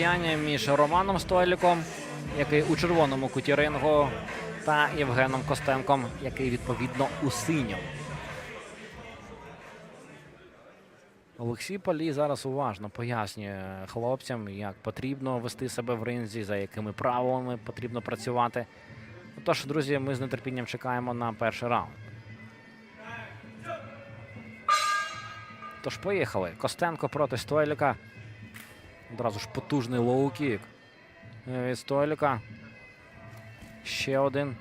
Яння між Романом Стойліком, який у червоному куті рингу, та Євгеном Костенком, який відповідно у синьому. Олексій Палій зараз уважно пояснює хлопцям, як потрібно вести себе в ринзі, за якими правилами потрібно працювати. Отож, друзі, ми з нетерпінням чекаємо на перший раунд. Тож поїхали. Костенко проти Стойліка. Одразу ж потужний лоу-кік від Стойліка. Ще один.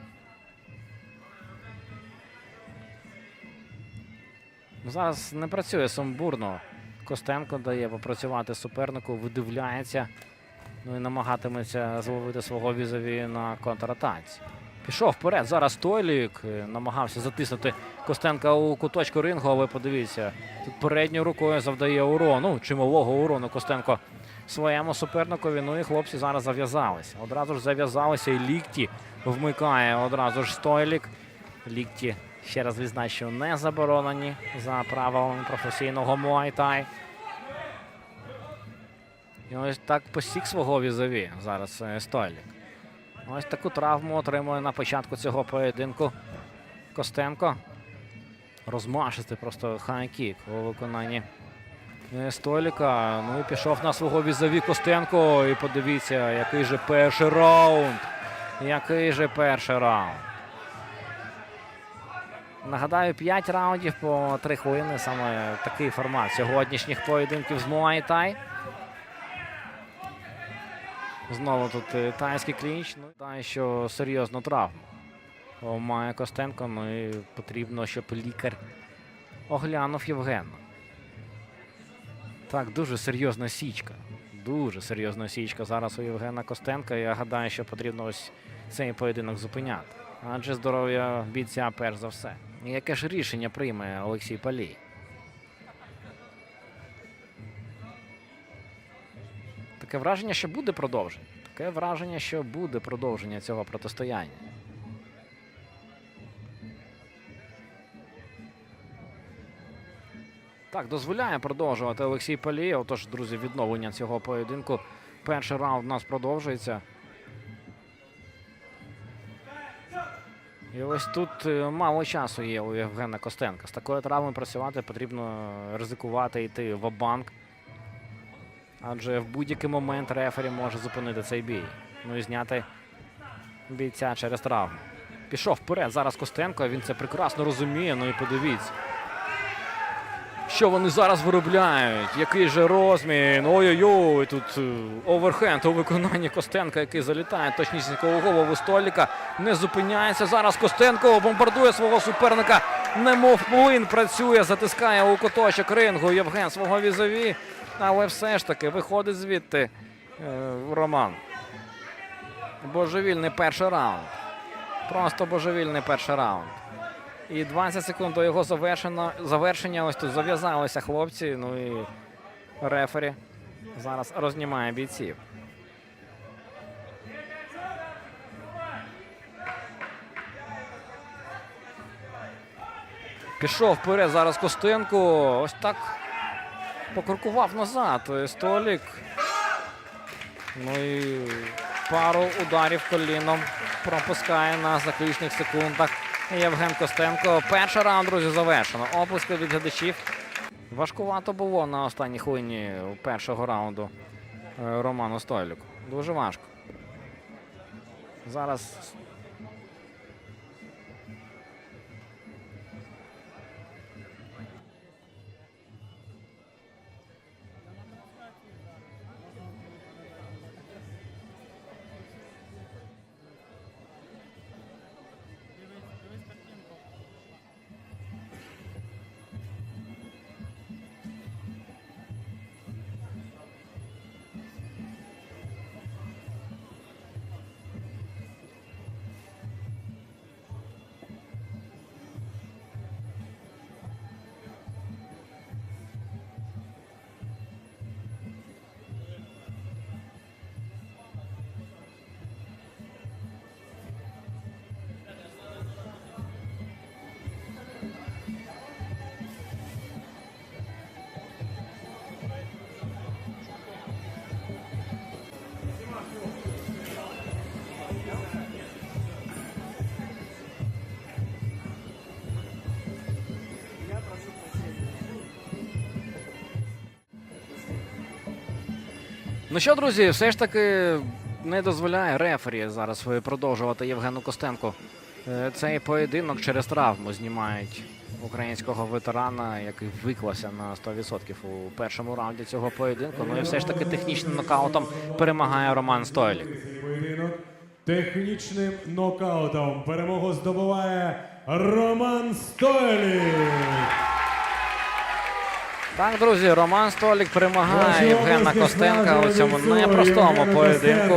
Ну, Зараз не працює сумбурно. Костенко дає попрацювати супернику, видивляється. Ну і намагатиметься зловити свого візові на контратаці. Пішов вперед. Зараз Стойлік е, намагався затиснути Костенка у куточку рингу, але подивіться, тут передньою рукою завдає урону, чималого урону Костенко своєму суперникові. Ну і хлопці зараз зав'язалися. Одразу ж зав'язалися і лікті вмикає одразу ж Стойлік. Лікті, ще раз відзначу, не заборонені за правилами професійного Муайтай. І ось так посік свого візові зараз е, Стойлік. Ось таку травму отримує на початку цього поєдинку Костенко. Розмашистий просто хай-кік у виконанні е, Стойліка. Ну і пішов на свого візові Костенко. І подивіться, який же перший раунд. Який же перший раунд. Нагадаю, 5 раундів по 3 хвилини. Саме такий формат сьогоднішніх поєдинків з Муай-Тай. Знову тут е, тайський клінч. Ну, та що серйозну травму має Костенко. Ну і потрібно, щоб лікар оглянув Євгена. Так, дуже серйозна січка. Дуже серйозна січка зараз у Євгена Костенка. Я гадаю, що потрібно ось цей поєдинок зупиняти. Адже здоров'я бійця перш за все. Яке ж рішення прийме Олексій Палій? Таке враження, що буде продовження. Таке враження, що буде продовження цього протистояння. Так, дозволяє продовжувати Олексій Палій. Отож, друзі, відновлення цього поєдинку. Перший раунд у нас продовжується. І ось тут е, мало часу є у Євгена Костенка. З такою травмою працювати потрібно ризикувати йти в банк Адже в будь-який момент рефері може зупинити цей бій. Ну і зняти бійця через травму. Пішов вперед. Зараз Костенко. Він це прекрасно розуміє. Ну і подивіться. Що вони зараз виробляють? Який же розмін? Ой-ой-ой, тут е, оверхенд у виконанні Костенка, який залітає точнісінько у Століка. Не зупиняється. Зараз Костенко бомбардує свого суперника. Немов млин працює, затискає у куточок рингу Євген свого візові. Але все ж таки виходить звідти е, Роман. Божевільний перший раунд. Просто божевільний перший раунд. І 20 секунд до його завершено, завершення. Ось тут зав'язалися хлопці. Ну і рефері зараз рознімає бійців. Пішов вперед зараз Костенко. Ось так покрукував назад. е, Столік. Ну і пару ударів коліном пропускає на заключних секундах. Євген Костенко. Перший раунд, друзі, завершено. Оплески від глядачів. Важкувато було на останній хвилині першого раунду е, Роману Стойлюку. Дуже важко. Зараз Ну що, друзі, все ж таки не дозволяє рефері зараз продовжувати Євгену Костенку. Е, Цей поєдинок через травму знімають українського ветерана, який виклався на 100% у першому раунді цього поєдинку. Ну і все ж таки технічним нокаутом перемагає Роман Стойлік. Технічним нокаутом перемогу здобуває Роман Стойлік. Так, друзі, Роман Столік перемагає Євгена Костенка у цьому непростому поєдинку.